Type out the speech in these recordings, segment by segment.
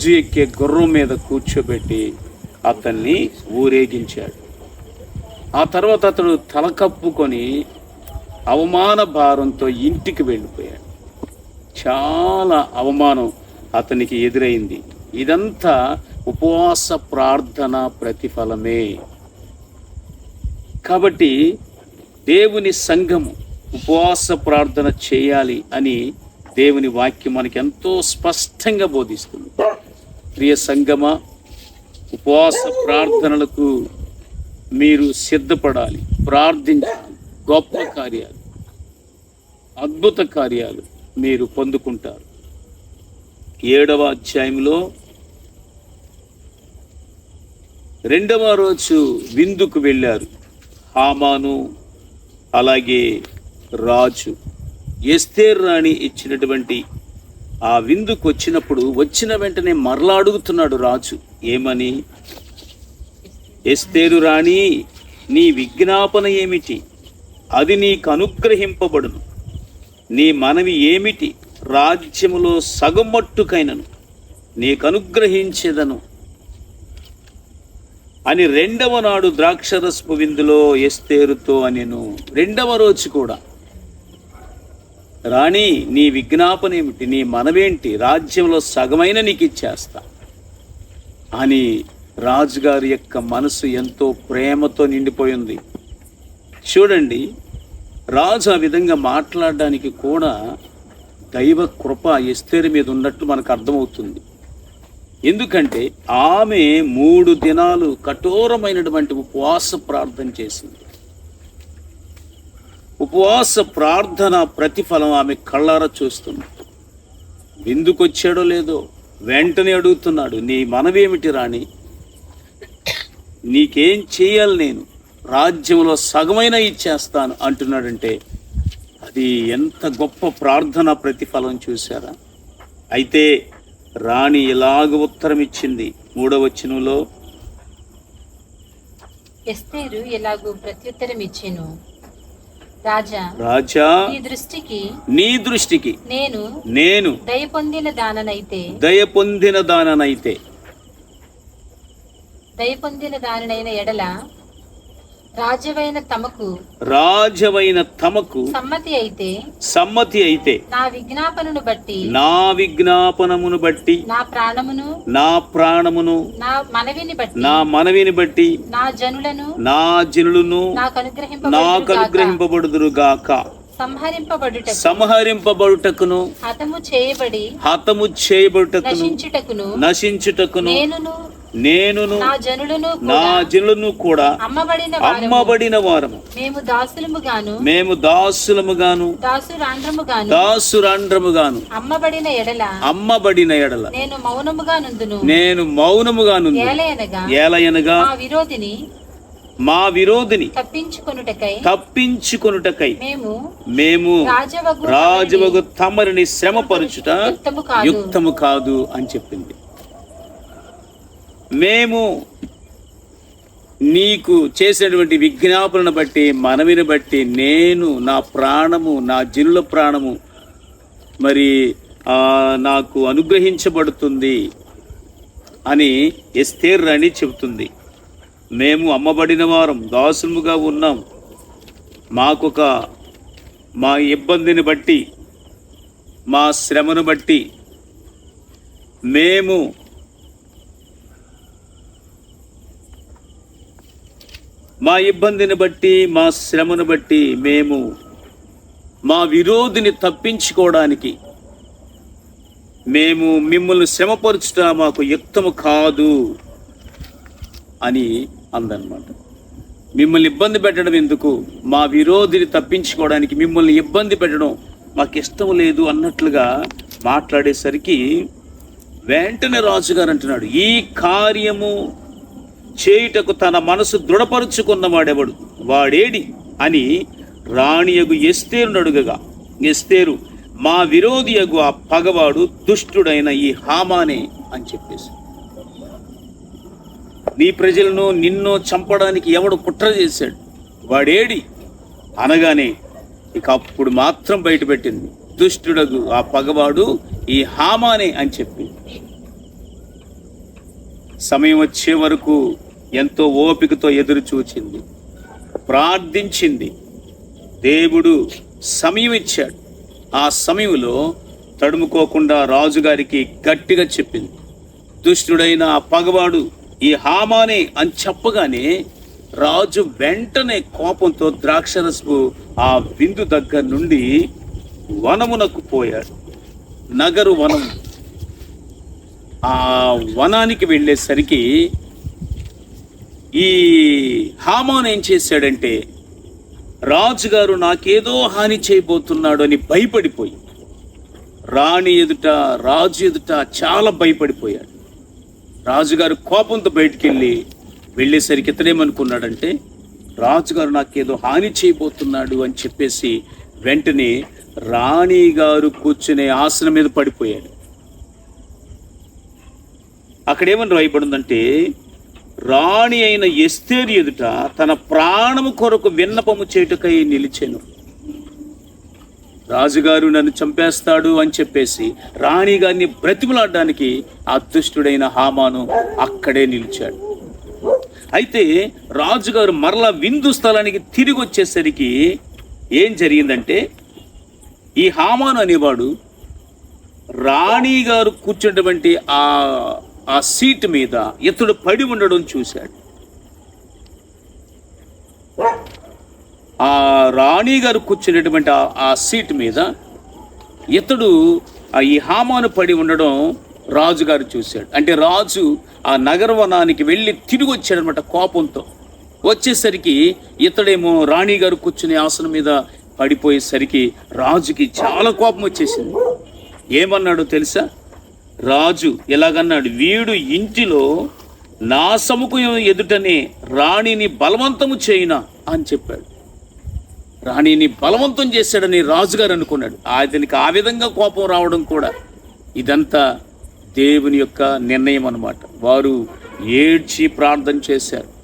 రాజు ఎక్కే గుర్రం మీద కూర్చోబెట్టి అతన్ని ఊరేగించాడు. ఆ తర్వాత అతడు తల కప్పుకొని అవమాన భారంతో ఇంటికి వెళ్ళిపోయాడు. చాలా అవమానం అతనికి ఎదురైంది. ఇదంతా ఉపవాస ప్రార్థన ప్రతిఫలమే. కాబట్టి దేవుని సంఘము ఉపవాస ప్రార్థన చేయాలి అని దేవుని వాక్యం మనకి ఎంతో స్పష్టంగా బోధిస్తుంది. ప్రియ సంగమ ఉపవాస ప్రార్థనలకు మీరు సిద్ధపడాలి. ప్రార్థించాలి. గొప్ప కార్యాలు అద్భుత కార్యాలు మీరు పొందుకుంటారు. ఏడవ అధ్యాయంలో రెండవ రోజు విందుకు వెళ్ళారు హామాను అలాగే రాజు. ఎస్తేర్ రాణి ఇచ్చినటువంటి ఆ విందుకు వచ్చినప్పుడు వచ్చిన వెంటనే మరలా అడుగుతున్నాడు రాజు. ఏమని? ఎస్తేరు రాణి నీ విజ్ఞాపన ఏమిటి? అది నీకు అనుగ్రహింపబడును. నీ మనవి ఏమిటి? రాజ్యములో సగం మట్టుకైనను. నీకు అనుగ్రహించేదను. అని రెండవ నాడు ద్రాక్షరస్పు విందులో ఎస్తేరుతో అనిను. రెండవ రోజు కూడా రాణి నీ విజ్ఞాపన ఏమిటి? నీ మనవేంటి? రాజ్యంలో సగమైన నీకు ఇచ్చేస్తా. అని రాజుగారి యొక్క మనసు ఎంతో ప్రేమతో నిండిపోయింది. చూడండి రాజు ఆ విధంగా మాట్లాడడానికి కూడా దైవ కృప ఎస్తేరి మీద ఉన్నట్లు మనకు అర్థమవుతుంది. ఎందుకంటే ఆమె మూడు దినాలు కఠోరమైనటువంటి ఉపవాస ప్రార్థన చేసింది. ఉపవాస ప్రార్థన ప్రతిఫలం ఆమె కళ్ళారా చూస్తుంది. విందుకొచ్చాడో లేదో వెంటనే అడుగుతున్నాడు నీ మనవేమిటి రాణి? నీకేం చేయాలి నేను? రాజ్యంలో సగమైన ఇచ్చేస్తాను అంటున్నాడంటే అది ఎంత గొప్ప ప్రార్థన ప్రతిఫలం చూశారా? అయితే రాణి ఇలాగ ఉత్తరం ఇచ్చింది మూడవచనంలో ఎస్తేరు ఎలాగూ ప్రత్యుత్తరం ఇచ్చాను రాజా రాజా ఈ దృష్టికి నీ దృష్టికి నేను నేను దయ పొందిన దాననైతే. దయ పొందిన దాననైతే. దయ పొందిన దానినైన ఎడల రాజవైన తమకు రాజవైన తమకు సమ్మతి అయితే సమ్మతి అయితే నా విజ్ఞాపనను బట్టి నా విజ్ఞాపనమును బట్టి నా ప్రాణమును నా ప్రాణమును నా మనవిని బట్టి నా మనవిని బట్టి నా జనులను నా జనులను నాకు నాకు అనుగ్రహింపబడుగాక అనుగ్రహింపబడుదురుగాక సంహరింపబడుట సంహరింపబడుటకును హతము చేయబడి హతము చేయబడుటకును నశించుటకును నశించుటకును నేనును నేనును నా జనులను కూడా అమ్మబడిన వారము. అమ్మబడిన వారము. మేము దాసులము గాను మేము దాసురాండ్రము గాను దాసురాండ్రముగాను అమ్మబడిన ఎడల అమ్మబడిన ఎడల. నేను మౌనముగా నుందును. నేను మౌనముగాను ఏలయనగా ఏలయనగా మా విరోధిని మా విరోధిని తప్పించుకొనుటకై తప్పించుకొనుటకై మేము మేము రాజవగు తమరిని శ్రమపరచుట యుక్తము కాదు అని చెప్పింది. మేము నీకు చేసినటువంటి విజ్ఞాపనను బట్టి మనవిని బట్టి నేను నా ప్రాణము నా జనుల ప్రాణము మరి నాకు అనుగ్రహించబడుతుంది అని ఎస్తేర్ అని చెబుతుంది. మేము అమ్మబడిన వారం దాసులుగా ఉన్నాం. మాకొక మా ఇబ్బందిని బట్టి మా శ్రమను బట్టి మేము మా ఇబ్బందిని బట్టి మా శ్రమను బట్టి మేము మా విరోధిని తప్పించుకోవడానికి మేము మిమ్మల్ని శ్రమపరచుట మాకు యుక్తము కాదు అని అందనమాట మిమ్మల్ని ఇబ్బంది పెట్టడం ఎందుకు? మా విరోధిని తప్పించుకోవడానికి మిమ్మల్ని ఇబ్బంది పెట్టడం మాకు ఇష్టం లేదు అన్నట్లుగా మాట్లాడేసరికి వెంటనే రాజుగారు అంటున్నాడు ఈ కార్యము చేయుటకు తన మనసు దృఢపరుచుకున్నవాడెవడు? వాడేడి? అని రాణియగు ఎస్తేరును అడుగగా ఎస్తేరు మా విరోధియగు ఆ పగవాడు దుష్టుడైన ఈ హామానే అని చెప్పేసి. నీ ప్రజలను నిన్ను చంపడానికి ఎవడు కుట్ర చేశాడు? వాడేడి? అనగానే ఇక అప్పుడు మాత్రం బయటపెట్టింది. దుష్టుడగు ఆ పగవాడు ఈ హామానే అని చెప్పి. సమయం వచ్చే వరకు ఎంతో ఓపికతో ఎదురు చూచింది. ప్రార్థించింది. దేవుడు సమయం ఇచ్చాడు. ఆ సమయంలో తడుముకోకుండా రాజుగారికి గట్టిగా చెప్పింది. దుష్టుడైన ఆ పగవాడు ఈ హామానే అని చెప్పగానే రాజు వెంటనే కోపంతో ద్రాక్షరసపు ఆ విందు దగ్గర నుండి వనమునకు పోయాడు. నగరు వనం ఆ వనానికి వెళ్ళేసరికి ఈ హామాన్ ఏం చేశాడంటే రాజుగారు నాకేదో హాని చేయబోతున్నాడు అని భయపడిపోయి రాణి ఎదుట రాజు ఎదుట చాలా భయపడిపోయాడు. రాజుగారు కోపంతో బయటికి వెళ్ళి వెళ్ళేసరికి ఇతడేమనుకున్నాడంటే రాజుగారు నాకేదో హాని చేయబోతున్నాడు అని చెప్పేసి వెంటనే రాణి గారు కూర్చునే ఆసనం మీద పడిపోయాడు. అక్కడేమని రాయబడిందంటే రాణి అయిన ఎస్తేరు ఎదుట తన ప్రాణము కొరకు విన్నపము చేటుకై నిలిచాను. రాజుగారు నన్ను చంపేస్తాడు అని చెప్పేసి రాణి గారిని బ్రతిమలాడడానికి అదృష్టుడైన హామాను అక్కడే నిలిచాడు. అయితే రాజుగారు మరలా విందు స్థలానికి తిరిగి వచ్చేసరికి ఏం జరిగిందంటే ఈ హామాను అనేవాడు రాణి గారు కూర్చున్నటువంటి ఆ ఆ సీట్ మీద ఇతడు పడి ఉండడం చూశాడు. ఆ రాణి గారు కూర్చున్నటువంటి ఆ- సీట్ మీద ఇతడు ఆ ఈ హామాను పడి ఉండడం రాజుగారు చూశాడు. అంటే రాజు ఆ నగరవనానికి వెళ్ళి తిరిగి వచ్చాడనమాట కోపంతో. వచ్చేసరికి ఇతడేమో రాణి గారు కూర్చునే ఆసనం మీద పడిపోయేసరికి రాజుకి చాలా కోపం వచ్చేసింది. ఏమన్నాడో తెలుసా? రాజు ఎలాగన్నాడు వీడు ఇంటిలో నా సముఖం ఎదుటనే రాణిని బలవంతము చేయినా అని చెప్పాడు. రాణిని బలవంతం చేశాడని రాజుగారు అనుకున్నాడు. అతనికి ఆ విధంగా కోపం రావడం కూడా ఇదంతా దేవుని యొక్క నిర్ణయం అనమాట వారు ఏడ్చి ప్రార్థన చేశారు.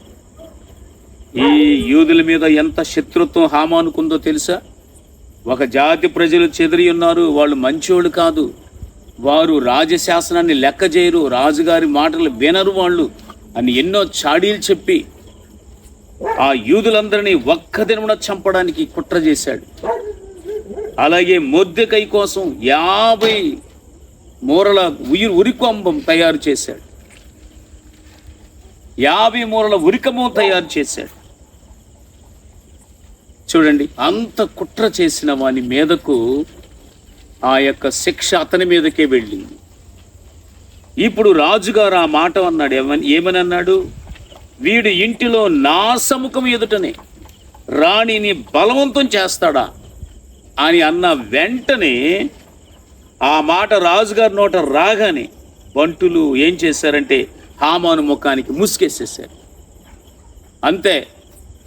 ఈ యూదుల మీద ఎంత శత్రుత్వం హామానుకుందో తెలుసా? ఒక జాతి ప్రజలు చెదిరి ఉన్నారు వాళ్ళు మంచోళ్ళు కాదు. వారు రాజశాసనాన్ని లెక్క చేయరు రాజుగారి మాటలు వినరు వాళ్ళు అని ఎన్నో చాడీలు చెప్పి ఆ యూదులందరినీ ఒక్క దినమున చంపడానికి కుట్ర చేశాడు. అలాగే మొద్దెకై కోసం యాభై మూరల ఉయి ఉరికొంబం తయారు చేశాడు. యాభై మూరల ఉరికమం తయారు చేశాడు. చూడండి అంత కుట్ర చేసిన వాని మీదకు ఆ యొక్క శిక్ష అతని మీదకే వెళ్ళింది. ఇప్పుడు రాజుగారు ఆ మాట అన్నాడు. ఏమని ఏమని అన్నాడు వీడు ఇంటిలో నా సముఖం ఎదుటనే రాణిని బలవంతం చేస్తాడా అని అన్న వెంటనే ఆ మాట రాజుగారి నోట రాగానే వంటులు ఏం చేశారంటే హామాను ముఖానికి ముసుకేసేసారు అంతే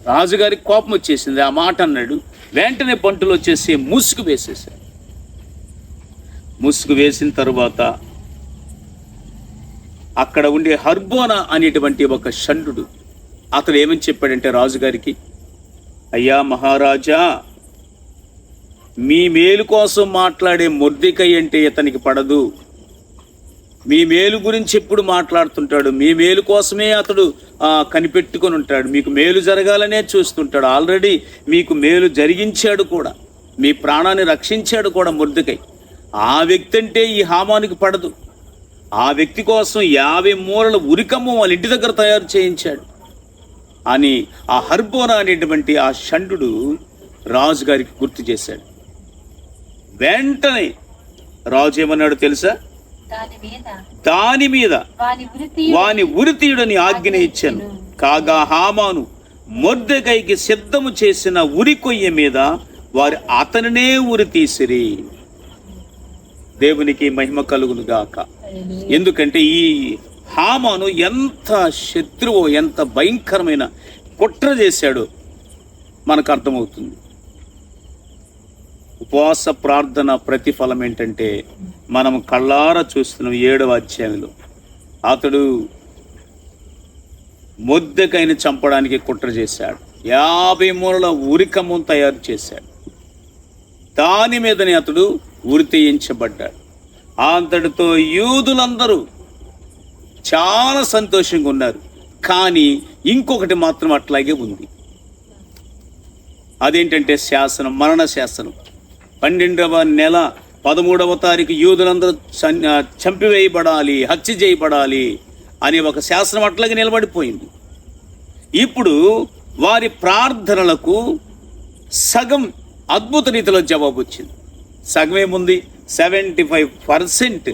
రాజుగారికి కోపం వచ్చేసింది. ఆ మాట అన్నాడు. వెంటనే బంటులు వచ్చేసి ముసుగు వేసేసారు ముసుగు వేసిన తరువాత అక్కడ ఉండే హర్బోన అనేటువంటి ఒక షండు అతడు ఏమని చెప్పాడంటే రాజుగారికి అయ్యా మహారాజా మీ మేలు కోసం మాట్లాడే మొర్దికై అంటే ఇతనికి పడదు. మీ మేలు గురించి ఎప్పుడు మాట్లాడుతుంటాడు? మీ మేలు కోసమే అతడు కనిపెట్టుకొని ఉంటాడు. మీకు మేలు జరగాలనే చూస్తుంటాడు. ఆల్రెడీ మీకు మేలు జరిగించాడు కూడా. మీ ప్రాణాన్ని రక్షించాడు కూడా ముర్దుకై ఆ వ్యక్తి అంటే ఈ హామానికి పడదు. ఆ వ్యక్తి కోసం యాభై మూరల ఉరికమ్మ వాళ్ళ ఇంటి దగ్గర తయారు చేయించాడు. అని ఆ హర్బోన అనేటువంటి ఆ షండు రాజుగారికి గుర్తు చేశాడు. వెంటనే రాజు ఏమన్నాడు తెలుసా? దాని మీద వాని ఉరితీయుడని ఆజ్ఞ ఇచ్చాను. కాగా హామాను మొర్దెకైకి సిద్ధము చేసిన ఉరి కొయ్య మీద వారు అతనినే ఉరి తీసిరి. దేవునికి మహిమ కలుగును గాక. ఎందుకంటే ఈ హామాను ఎంత శత్రువో ఎంత భయంకరమైన కుట్ర చేశాడో మనకు అర్థమవుతుంది. ఉపవాస ప్రార్థన ప్రతిఫలం ఏంటంటే మనం కళ్ళారా చూస్తున్నాం ఏడవ అధ్యాయంలో. అతడు మొద్దకైన చంపడానికి కుట్ర చేశాడు. యాభై మూలల ఉరికమ్మం తయారు చేశాడు. దాని మీదనే అతడు ఉరి తీయించబడ్డాడు అంతటితో యూదులందరూ చాలా సంతోషంగా ఉన్నారు. కానీ ఇంకొకటి మాత్రం అట్లాగే ఉంది. అదేంటంటే శాసనం మరణ శాసనం. పన్నెండవ నెల పదమూడవ తారీఖు యూదులందరూ చంపివేయబడాలి హత్య చేయబడాలి అనే ఒక శాసనం అట్లాగే నిలబడిపోయింది. ఇప్పుడు వారి ప్రార్థనలకు సగం అద్భుత రీతిలో జవాబు వచ్చింది సగం ఏముంది సెవెంటీ ఫైవ్ పర్సెంట్.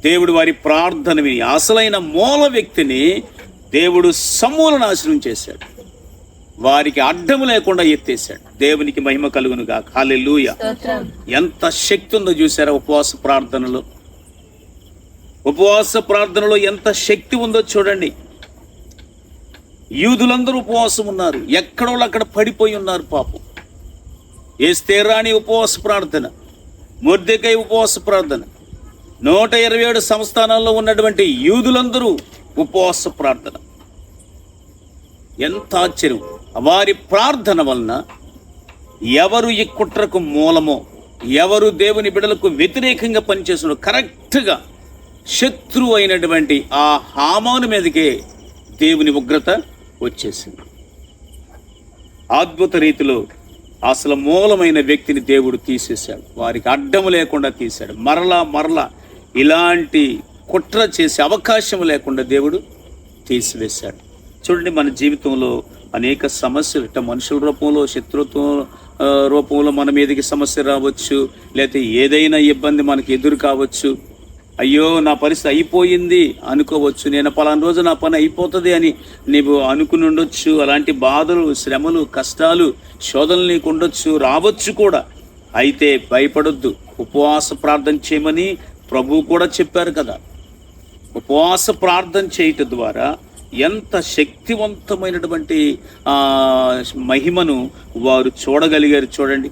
దేవుడు వారి ప్రార్థన విని అసలైన మూల వ్యక్తిని దేవుడు సమూల నాశనం చేశాడు. వారికి అడ్డము లేకుండా ఎత్తేసాడు దేవునికి మహిమ కలుగును గాక. స్తోత్రం. ఎంత శక్తి ఉందో చూసారా ఉపవాస ప్రార్థనలో? ఉపవాస ప్రార్థనలో ఎంత శక్తి ఉందో చూడండి. యూదులందరూ ఉపవాసం ఉన్నారు. ఎక్కడో అక్కడ పడిపోయి ఉన్నారు పాపం. ఎస్తేరాణి ఉపవాస ప్రార్థన మొర్దెకై ఉపవాస ప్రార్థన. నూట ఇరవై ఏడు సంస్థానాల్లో ఉన్నటువంటి యూదులందరూ ఉపవాస ప్రార్థన. ఎంత ఆశ్చర్యం. వారి ప్రార్థన వలన ఎవరు ఈ కుట్రకు మూలమో ఎవరు దేవుని బిడలకు వ్యతిరేకంగా పనిచేస్తున్నాడు కరెక్ట్గా శత్రువు అయినటువంటి ఆ హామాను మీదకే దేవుని ఉగ్రత వచ్చేసింది. అద్భుత రీతిలో అసలు మూలమైన వ్యక్తిని దేవుడు తీసేశాడు. వారికి అడ్డము లేకుండా తీశాడు. మరలా మరలా ఇలాంటి కుట్ర చేసే అవకాశం లేకుండా దేవుడు తీసివేశాడు. చూడండి మన జీవితంలో అనేక సమస్యలు. ఇట్ట మనుషుల రూపంలో శత్రుత్వం రూపంలో మన మీదకి సమస్య రావచ్చు లేకపోతే ఏదైనా ఇబ్బంది మనకి ఎదురు కావచ్చు. అయ్యో నా పరిస్థితి అయిపోయింది. అనుకోవచ్చు నేను పలానా రోజు నా పని అయిపోతుంది అని నీవు అనుకుని ఉండొచ్చు అలాంటి బాధలు శ్రమలు కష్టాలు శోధనలు నీకు ఉండొచ్చు రావచ్చు కూడా. అయితే భయపడొద్దు. ఉపవాస ప్రార్థన చేయమని ప్రభువు కూడా చెప్పారు కదా. ఉపవాస ప్రార్థన చేయటం ద్వారా ఎంత శక్తివంతమైనటువంటి మహిమను వారు చూడగలిగారు చూడండి.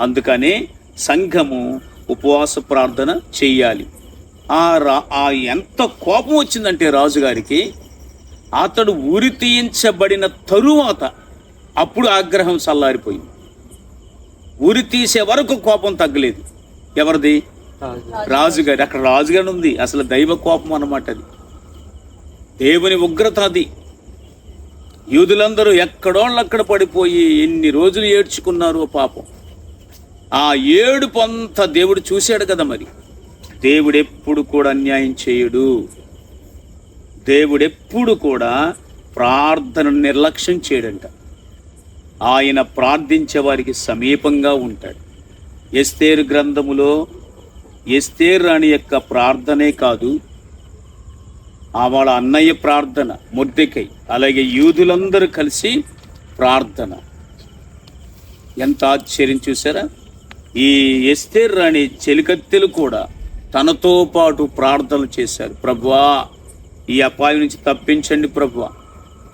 అందుకనే సంఘము ఉపవాస ప్రార్థన చేయాలి. ఆ రా ఆ ఎంత కోపం వచ్చిందంటే రాజుగారికి అతడు ఉరి తీయించబడిన తరువాత అప్పుడు ఆగ్రహం చల్లారిపోయింది. ఉరి తీసే వరకు కోపం తగ్గలేదు. ఎవరిది? రాజుగారి. అక్కడ రాజుగారి ఉంది. అసలు దైవ కోపం అన్నమాట అది. దేవుని ఉగ్రత అది. యూదులందరూ ఎక్కడోళ్ళక్కడ పడిపోయి ఎన్ని రోజులు ఏడ్చుకున్నారో పాపం. ఆ ఏడుపు అంతా దేవుడు చూశాడు కదా మరి. దేవుడు ఎప్పుడు కూడా అన్యాయం చేయడు? దేవుడెప్పుడు కూడా ప్రార్థనను నిర్లక్ష్యం చేయడంట. ఆయన ప్రార్థించే వారికి సమీపంగా ఉంటాడు. ఎస్తేరు గ్రంథములో ఎస్తేరు రాణి యొక్క ప్రార్థనే కాదు ఆ వాళ్ళ అన్నయ్య ప్రార్థన ముద్దెకై అలాగే యూదులందరూ కలిసి ప్రార్థన. ఎంత ఆశ్చర్యం చూసారా? ఈ ఎస్తేర్ రాణి చెలికత్తెలు కూడా తనతో పాటు ప్రార్థనలు చేశారు. ప్రభువా ఈ అపాయం నుంచి తప్పించండి ప్రభువా.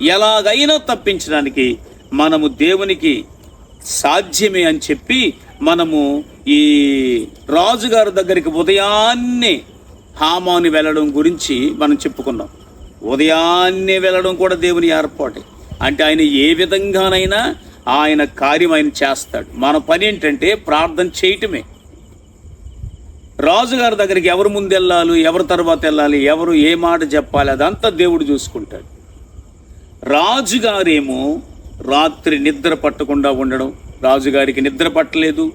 ఎలాగైనా తప్పించడానికి మనము దేవునికి సాధ్యమే అని చెప్పి మనము ఈ రాజుగారి దగ్గరికి ఉదయాన్నే హామాను వెళ్ళడం గురించి మనం చెప్పుకున్నాం. ఉదయాన్నే వెళ్ళడం కూడా దేవుని ఏర్పాటే. అంటే ఆయన ఏ విధంగానైనా ఆయన కార్యం ఆయన చేస్తాడు. మన పని ఏంటంటే ప్రార్థన చేయటమే. రాజుగారి దగ్గరికి ఎవరు ముందు వెళ్ళాలి ఎవరు తర్వాత వెళ్ళాలి ఎవరు ఏ మాట చెప్పాలి అదంతా దేవుడు చూసుకుంటాడు. రాజుగారేమో రాత్రి నిద్ర పట్టకుండా ఉండడం రాజుగారికి నిద్ర పట్టలేదు.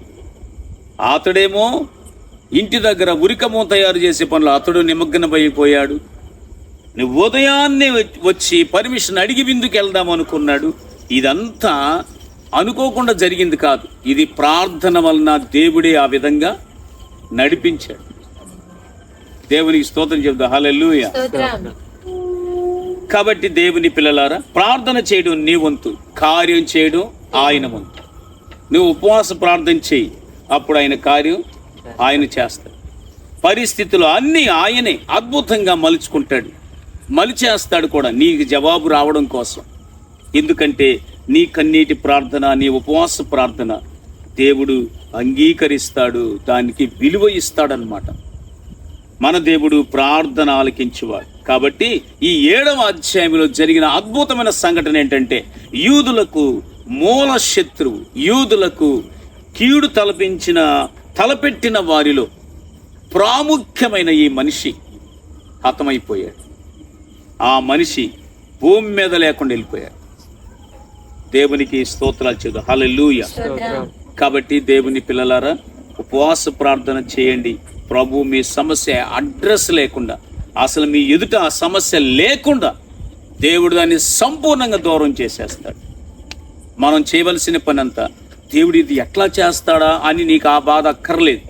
అతడేమో ఇంటి దగ్గర ఉరికమో తయారు చేసే పనులు అతడు నిమగ్నమైపోయాడు. నువ్వు ఉదయాన్నే వచ్చి- వచ్చి పర్మిషన్ అడిగి విందుకు వెళ్దాం అనుకున్నాడు. ఇదంతా అనుకోకుండా జరిగింది కాదు. ఇది ప్రార్థన వలన దేవుడే ఆ విధంగా నడిపించాడు. దేవునికి స్తోత్రం చెబుతా హల్లెలూయా. కాబట్టి దేవుని పిల్లలారా ప్రార్థన చేయడం నీ వంతు కార్యం చేయడం ఆయన వంతు. నువ్వు ఉపవాస ప్రార్థన చేయి అప్పుడు ఆయన కార్యం ఆయన చేస్తాడు. పరిస్థితులు అన్నీ ఆయనే అద్భుతంగా మలుచుకుంటాడు. మలిచేస్తాడు కూడా నీకు జవాబు రావడం కోసం. ఎందుకంటే నీ కన్నీటి ప్రార్థన నీ ఉపవాస ప్రార్థన దేవుడు అంగీకరిస్తాడు దానికి విలువ ఇస్తాడనమాట మన దేవుడు ప్రార్థన ఆలకించేవాడు. కాబట్టి ఈ ఏడవ అధ్యాయంలో జరిగిన అద్భుతమైన సంఘటన ఏంటంటే యూదులకు మూల శత్రువు యూదులకు కీడు తలపించిన తలపెట్టిన వారిలో ప్రాముఖ్యమైన ఈ మనిషి హతమైపోయాడు. ఆ మనిషి భూమి మీద లేకుండా వెళ్ళిపోయాడు. దేవునికి స్తోత్రాలు చేద్దాం హలో స్తోత్రం. కాబట్టి దేవుని పిల్లలారా ఉపవాస ప్రార్థన చేయండి. ప్రభు మీ సమస్య అడ్రస్ లేకుండా అసలు మీ ఎదుట ఆ సమస్య లేకుండా దేవుడు దాన్ని సంపూర్ణంగా దూరం చేసేస్తాడు. మనం చేయవలసిన పని అంతా దేవుడు ఇది ఎట్లా చేస్తాడా అని నీకు ఆ బాధ అక్కర్లేదు.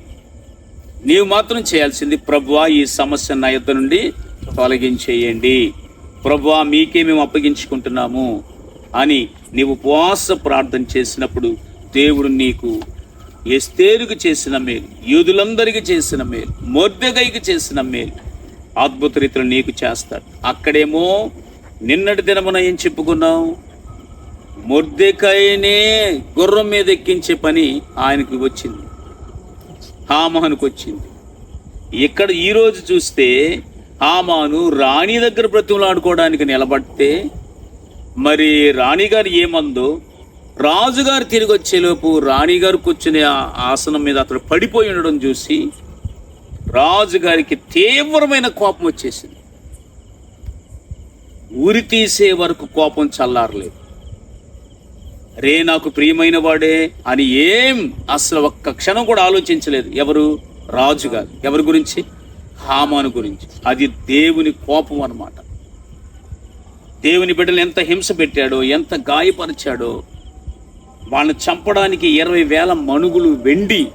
నీవు మాత్రం చేయాల్సింది ప్రభువా ఈ సమస్య నా యొద్ద నుండి తొలగించేయండి. ప్రభువా మీకే మేము అప్పగించుకుంటున్నాము అని నీవు ఉపవాస ప్రార్థన చేసినప్పుడు దేవుడు నీకు ఎస్తేరుకు చేసిన మేలు యూదులందరికీ చేసిన మేలు మొర్దెగైకి చేసిన మేలు అద్భుత రీతిలో నీకు చేస్తాడు. అక్కడేమో నిన్నటి దినమున ఏం చెప్పుకున్నావు మొర్దెకాయనే గుర్రం మీద ఎక్కించే పని ఆయనకి వచ్చింది. హామానుకు వచ్చింది. ఇక్కడ ఈరోజు చూస్తే హామాను రాణి దగ్గర బ్రతిమలాడుకోవడానికి నిలబడితే మరి రాణిగారు ఏమందో రాజుగారు తిరిగి వచ్చేలోపు రాణిగారు కూర్చునే ఆ ఆసనం మీద అతడు పడిపోయి ఉండడం చూసి రాజుగారికి తీవ్రమైన కోపం వచ్చేసింది. ఊరి తీసే వరకు కోపం చల్లారలేదు. రే నాకు ప్రియమైన వాడే అని ఏం అసలు ఒక్క క్షణం కూడా ఆలోచించలేదు. ఎవరు? రాజుగారు. ఎవరి గురించి? హామాను గురించి. అది దేవుని కోపం అన్నమాట. దేవుని బిడ్డలు ఎంత హింస పెట్టాడో ఎంత గాయపరిచాడో వాళ్ళని చంపడానికి ఇరవై వేల మనుగులు వెండి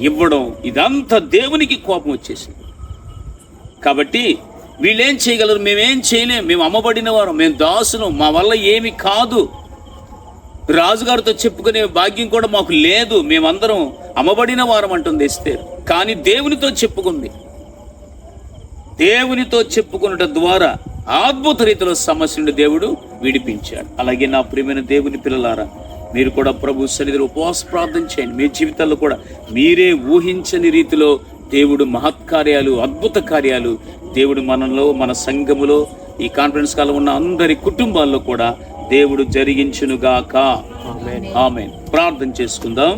ఇవ్వడం ఇదంతా దేవునికి కోపం వచ్చేసింది. కాబట్టి వీళ్ళేం చేయగలరు? మేమేం చేయలేం. మేము అమ్మబడిన వారు. మేము దాసులు. మా వల్ల ఏమి కాదు. రాజుగారితో చెప్పుకునే భాగ్యం కూడా మాకు లేదు. మేమందరం అమ్మబడిన వారం అంటుంది ఎస్తేరు. కానీ దేవునితో చెప్పుకుంది. దేవునితో చెప్పుకున్నట ద్వారా అద్భుత రీతిలో సమస్య నుండి దేవుడు విడిపించాడు. అలాగే నా ప్రియమైన దేవుని పిల్లలారా మీరు కూడా ప్రభు సన్నిధిలో ఉపవాస ప్రార్థన చేయండి. మీ జీవితాల్లో కూడా మీరే ఊహించని రీతిలో దేవుడు మహత్కార్యాలు అద్భుత కార్యాలు దేవుడు మనలో మన సంఘములో ఈ కాన్ఫరెన్స్ కాలం ఉన్న అందరి కుటుంబాల్లో కూడా దేవుడు జరిగించునుగాక. ఆమె ప్రార్థన చేసుకుందాం.